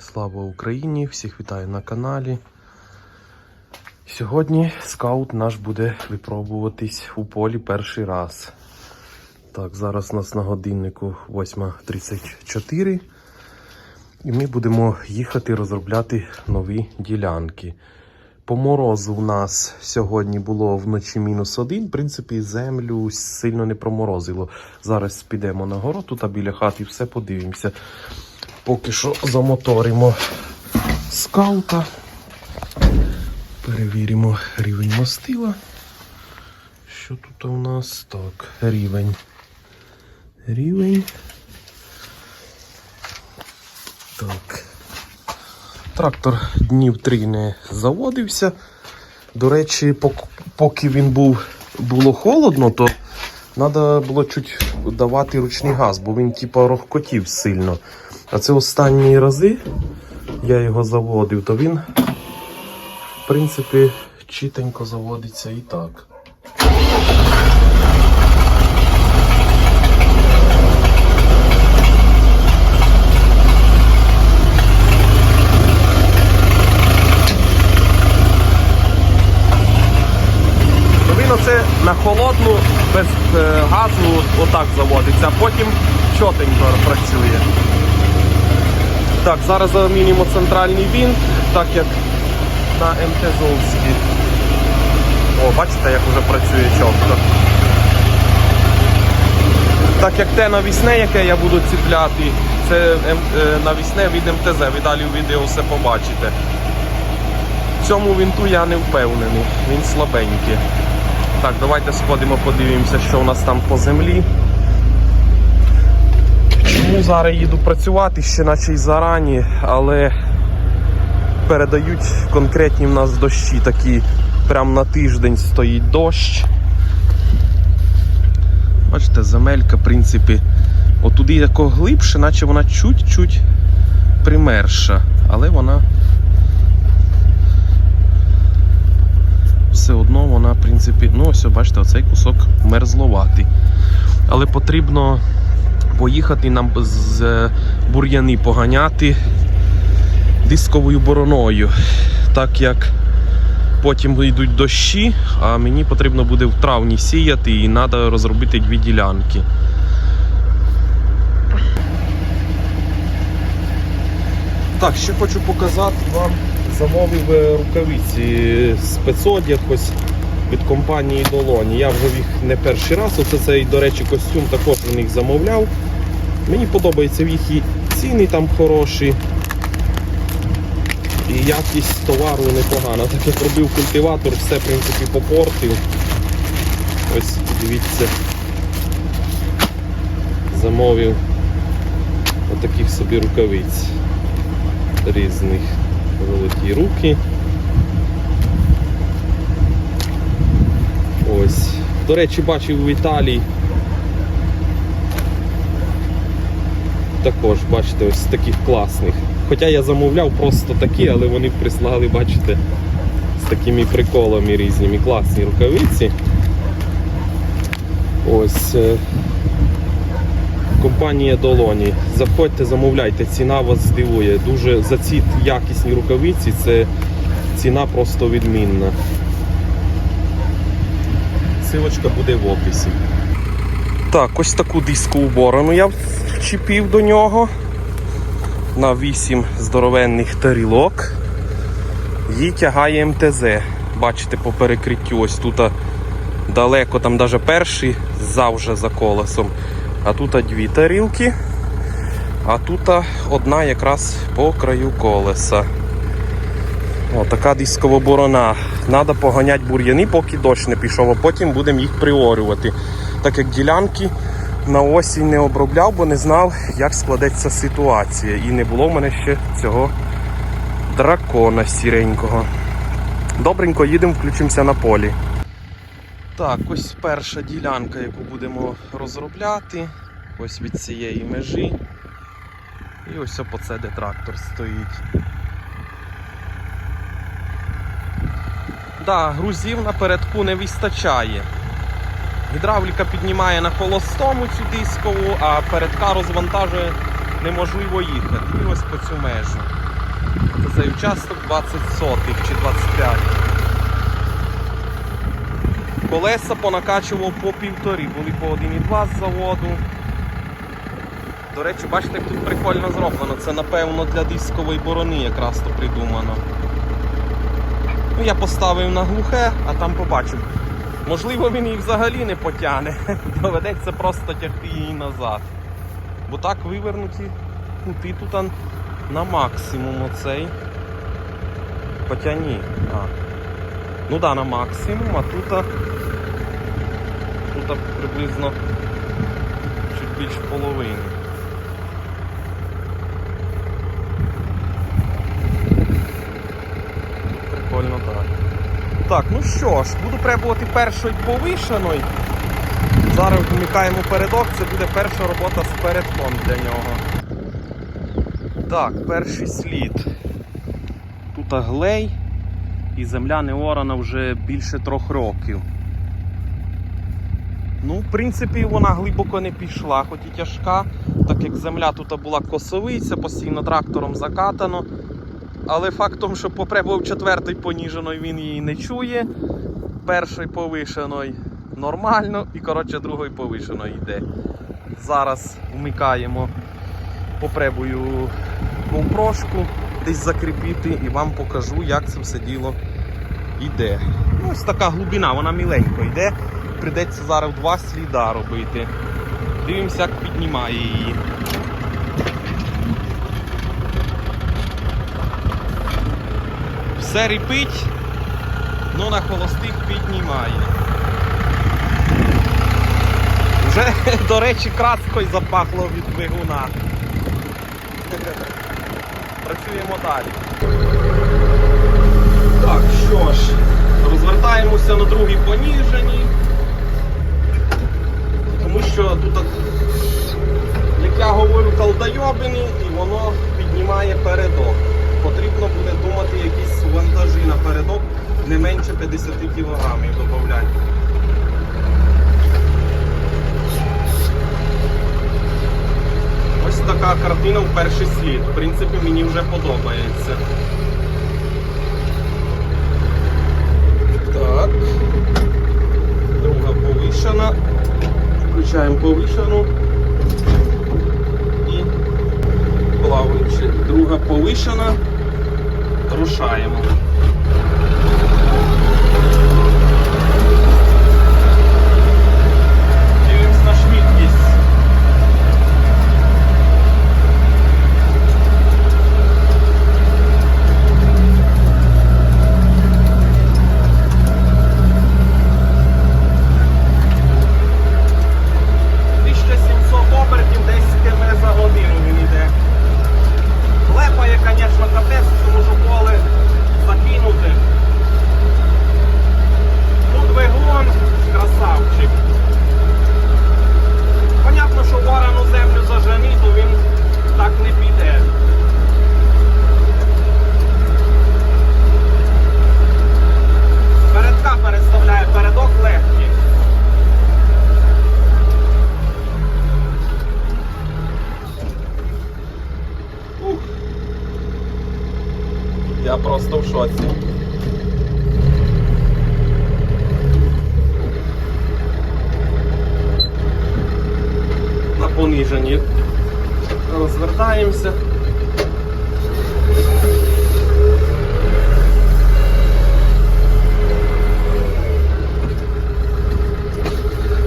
Слава Україні! Всіх вітаю на каналі. Сьогодні скаут наш буде випробуватись у полі перший раз. Так, зараз у нас на годиннику 8.34. І ми будемо їхати розробляти нові ділянки. По морозу у нас сьогодні було вночі мінус один. В принципі, землю сильно не проморозило. Зараз підемо на город, тут біля хати все подивимося. Поки що замоторимо скаута. Перевіримо рівень мастила. Що тут у нас? Так, рівень. Рівень. Так. Трактор днів три не заводився. До речі, поки він був було холодно, то треба було чуть давати ручний газ, бо він типа рохкотів сильно. А це останні рази я його заводив, то він, в принципі, чітенько заводиться і так. Оце на холодну, без е, газу отак заводиться, а потім чотенько працює. Так, зараз замінимо центральний вінт, так як на МТЗовській. О, бачите, як вже працює чітко. Так як те навісне, яке я буду ціпляти, це М- е, навісне від МТЗ. Ви далі в відео все побачите. В цьому вінту я не впевнений, він слабенький. Так, давайте сходимо, подивимося, що у нас там по землі. Чому зараз їду працювати, ще наче й зарані, але передають конкретні в нас дощі такі. Прям на тиждень стоїть дощ. Бачите, земелька, в принципі, отуди яко глибше, наче вона чуть-чуть примерша, але вона все одно вона, в принципі, ну ось, бачите, оцей кусок мерзловатий. Але потрібно поїхати нам з е, бур'яни поганяти дисковою бороною. Так як потім йдуть дощі, а мені потрібно буде в травні сіяти і треба розробити дві ділянки. Так, ще хочу показати вам. Замовив е, рукавиці спецодяг ось від компанії Долоні. Я вже їх не перший раз. Оце цей, до речі, костюм також у них замовляв. Мені подобається в їх і ціни там хороші. І якість товару непогана. Так як робив культиватор, все в принципі попортив. Ось дивіться. Замовив отаких собі рукавиць різних золоті руки. Ось. До речі, бачив в Італії. Також, бачите, ось таких класних. Хоча я замовляв просто такі, але вони прислали, бачите, з такими приколами різними. Класні рукавиці. Ось. е, Компанія Долоні. Заходьте, замовляйте, ціна вас здивує. Дуже за ці якісні рукавиці це ціна просто відмінна. Силочка буде в описі. Так, ось таку дискову борону я вчепив до нього на 8 здоровенних тарілок. Її тягає МТЗ. Бачите, по перекриттю ось тут далеко, там навіть перший завжди за колесом. А тут дві тарілки, а тут одна якраз по краю колеса. О, така дискова борона. Треба поганяти бур'яни, поки дощ не пішов, а потім будемо їх приорювати. Так як ділянки на осінь не обробляв, бо не знав, як складеться ситуація. І не було в мене ще цього дракона сіренького. Добренько їдемо, включимося на полі. Так, ось перша ділянка, яку будемо розробляти. Ось від цієї межі. І ось по це, де трактор стоїть. Да, грузів напередку не вистачає. Гідравліка піднімає на холостому цю дискову, а передка розвантажує неможливо їхати. І ось по цю межу. Це цей участок 20 сотих чи 25. Колеса понакачував по півторі, були по 1,2 з заводу. До речі, бачите, як тут прикольно зроблено. Це напевно для дискової борони якраз то придумано. Ну, я поставив на глухе, а там побачив. Можливо, він її взагалі не потягне. Доведеться просто тягти її назад. Бо так вивернуті кути тут на максимум оцей. Хоча ні. А. Ну да, на максимум, а тут, тут приблизно чуть більш половини. Прикольно так. Так, ну що ж, буду пробувати першої повишеної. Зараз вмикаємо передок, це буде перша робота з передком для нього. Так, перший слід. Тут глей і земля не орана вже більше трьох років. Ну, в принципі, вона глибоко не пішла, хоч і тяжка, так як земля тут була косовиця, постійно трактором закатано. Але фактом, що попребував четвертий поніженої, він її не чує. Перший повишеної нормально і коротше другої повишеної йде. Зараз вмикаємо, попребую ковпрошку десь закріпити і вам покажу, як це все діло йде. Ось така глибина, вона міленько йде. Придеться зараз два сліда робити. Дивимося, як піднімає її. Все ріпить, ну на холостих піднімає. Вже, до речі, краскою запахло від двигуна. Працюємо далі. Так, що ж, розвертаємося на другій поніженій. Тому що тут, як я говорю, колдойобини і воно піднімає передок. Потрібно буде думати якісь вантажі на передок не менше 50 кг додати. Ось така картина в перший слід. В принципі, мені вже подобається. Так. Друга повишена. Включаємо повишену. І плаваючи. Друга повишена. Рушаємо. Дивимось на швидкість. Тисяча сімсот обертів, 10 км за годину він йде. Лепає, звісно, капець, тому що поле закинути. Ну, двигун, красавчик. Понятно, що ворану землю зажені, то він так не піде. Передка переставляє передок легкий. Ух. Я просто в шоці. На пониженні розвертаємося.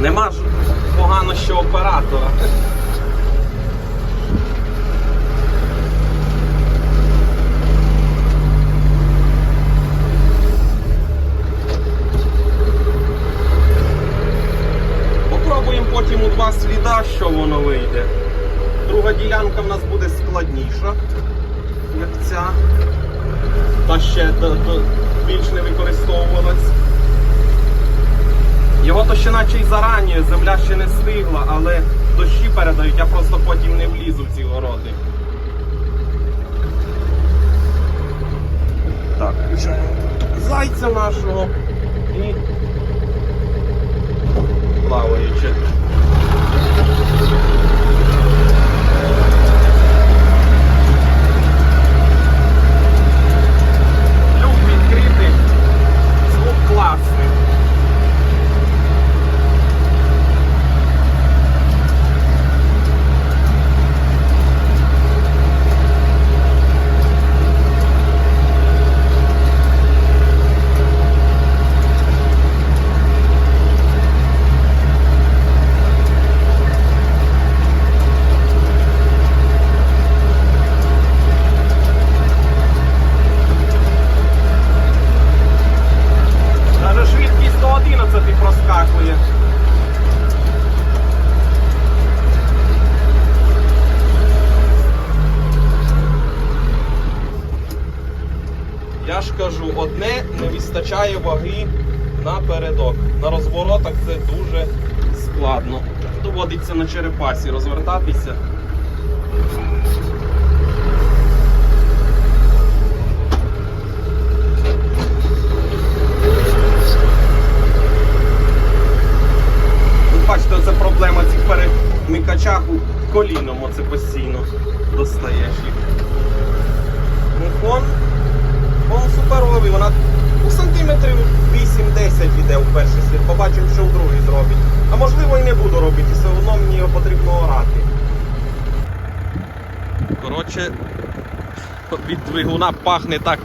Нема ж погано що оператора. Потім у два сліда, що воно вийде. Друга ділянка в нас буде складніша, як ця. Та ще до, до, більш не використовувалась. Його то ще наче й зарані, земля ще не стигла, але дощі передають, я просто потім не влізу в ці городи. Так, зайця нашого і плаваючи. Одне не вистачає ваги напередок. На розворотах це дуже складно. Доводиться на черепасі розвертатися. Ну, Бачите, це проблема цих перемикачах у коліном оце постійно достаєш їх. Ну, фон, фон суперовий, вона у сантиметрів 8-10 йде у перший слід. Побачимо, що у другий зробить. А можливо і не буду робити, все одно мені його потрібно орати. Коротше, від двигуна пахне так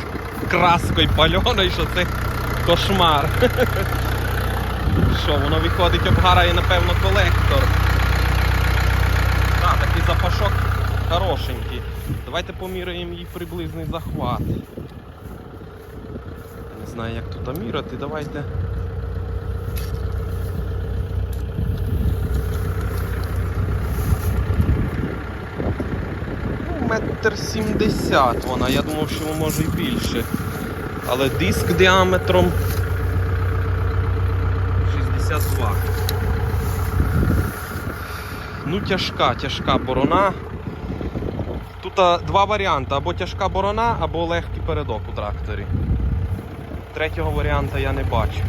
краскою пальоною, що це кошмар. Що, воно виходить, обгарає, напевно, колектор. Так, такий запашок хорошенький. Давайте поміряємо її приблизний захват. Не знаю, як тут міряти, давайте. Ну, Метр сімдесят вона, я думав, що може і більше. Але диск діаметром 62. Ну, тяжка, тяжка борона. Тут два варіанти: або тяжка борона, або легкий передок у тракторі. Третього варіанта я не бачу.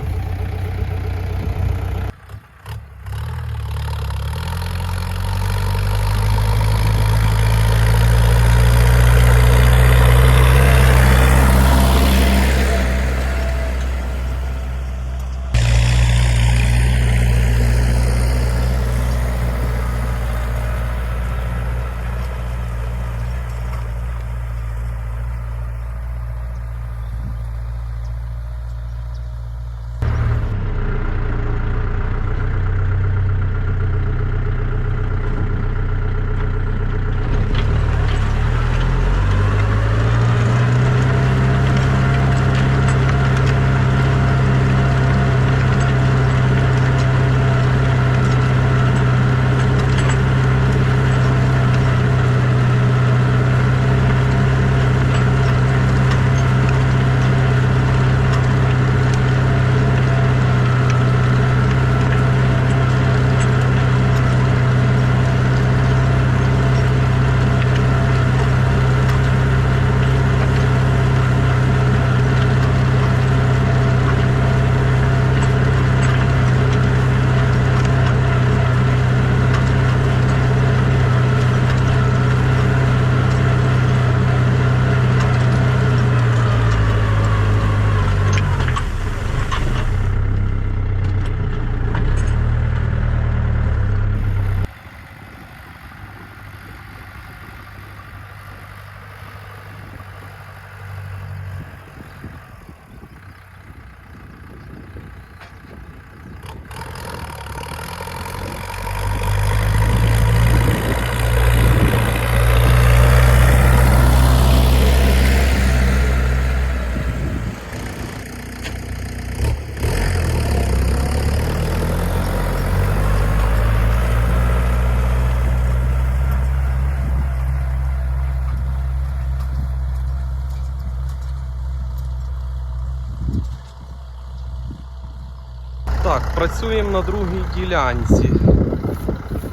Так, працюємо на другій ділянці.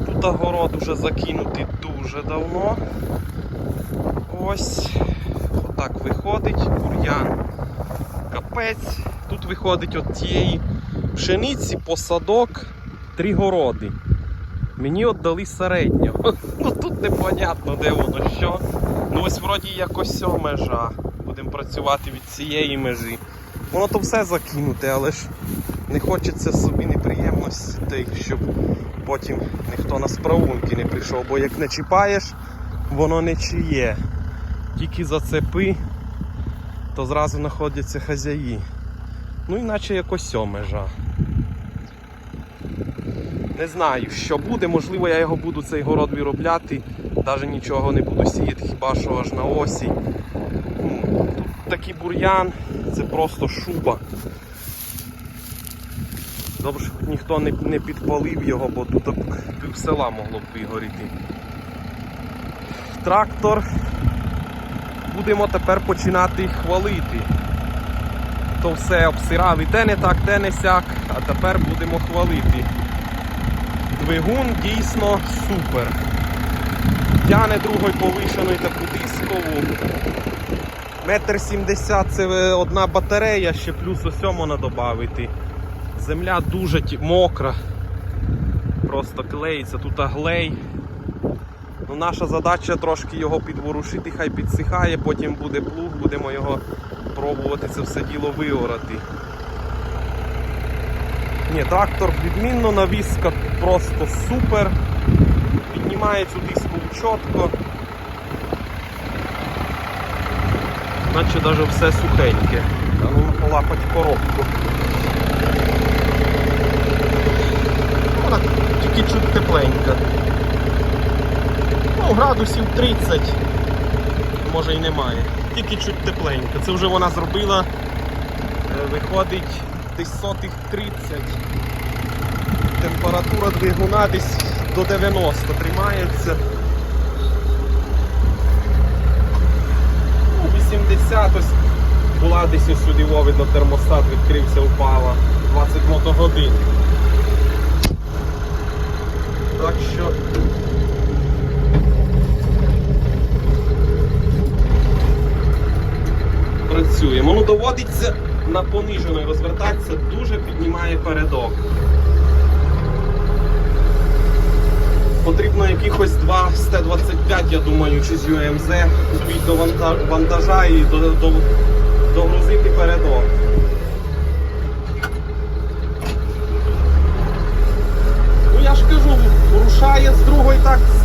Тут огород уже закинутий дуже давно. Ось отак виходить бур'ян. Капець. Тут виходить от тієї пшениці, посадок, три городи. Мені віддали середнього. Ну тут непонятно, де воно що. Ну ось вроді якось межа. Будемо працювати від цієї межі. Воно то все закинуте, але ж не хочеться собі неприємностей, щоб потім ніхто на справунки не прийшов, бо як не чіпаєш, воно не чиє. Тільки зацепи, то зразу знаходяться хазяї. Ну іначе якось о межа. Не знаю, що буде, можливо, я його буду цей город виробляти, навіть нічого не буду сіяти, хіба що аж на. Ну, Тут такий бур'ян, це просто шуба. Добре, що ніхто не, не підпалив його, бо тут пів села могло б вигоріти. Трактор будемо тепер починати хвалити. то все обсирав і те не так, те не сяк, а тепер будемо хвалити. Двигун дійсно супер. Тяне другою повишеною таку дискову. Метр сімдесят це одна батарея, ще плюс ось можна додати. Земля дуже мокра. Просто клеїться, тут глей. Ну, наша задача трошки його підворушити, хай підсихає, потім буде плуг, будемо його пробувати це все діло виорати. Ні, трактор відмінно, навіска просто супер. Піднімає цю диску чітко. Наче навіть все сухеньке. А ну полапать коробку. Вона тільки чуть тепленька. Ну, градусів 30, може і немає. Тільки чуть тепленька. Це вже вона зробила. е, Виходить десь сотих 30. Температура двигуна десь до 90 тримається. Ну, 80 ось була десь сюди, видно, термостат відкрився, упала. 20 мотогодин. Так що працюємо. Ну доводиться на пониженої розвертатися, дуже піднімає передок. Потрібно якихось два з Т-25, я думаю, чи з UMZ купити до вантажа і до, до, догрузити передок. Ну я ж кажу, рушає з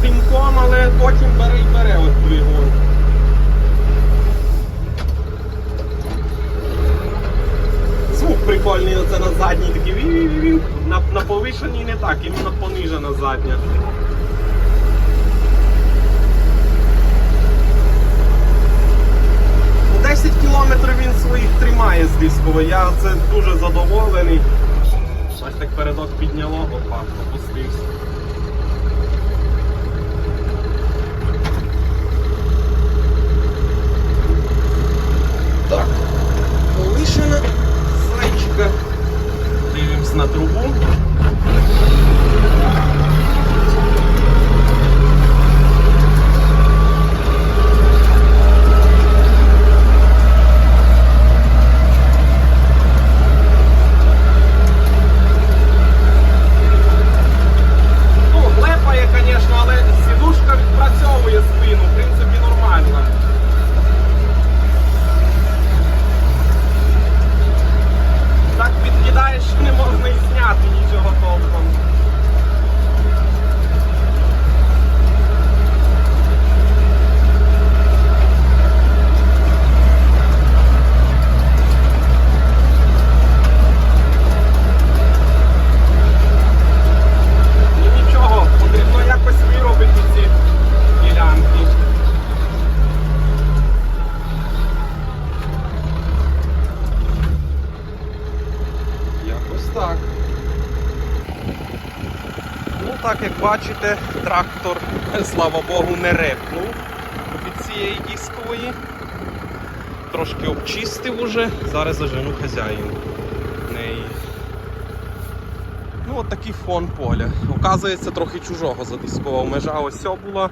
димком, але потім бере і бере от двигун. Звук прикольний, оце на задній такий вів-вів-вів. На, на повишеній не так, іменно понижена задня. Ну, 10 кілометрів він своїх тримає з дискової. Я це дуже задоволений. Ось так передок підняло, опа, опустився. Так, повишена зайчика. Дивимось на трубу. Ну, глепає, звісно, але сідушка відпрацьовує спину, в принципі, нормально. Так підкидаєш, що не можна і зняти нічого толком. Ну нічого, потрібно якось виробити ці ділянки. Якось так. Ну так як бачите, трактор, слава Богу, не репнув від цієї дискової. Трошки обчистив уже, зараз зажену хазяїн неї. Ну от такий фон поля. Оказується, трохи чужого задискував. Межа ось була.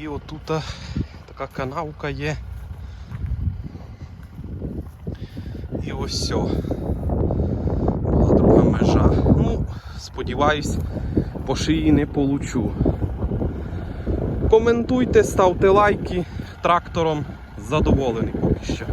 І отут така канавка є. І ось сьо. Була друга межа. Ну, сподіваюсь, по шиї не получу. Коментуйте, ставте лайки трактором. Задоволений поки що.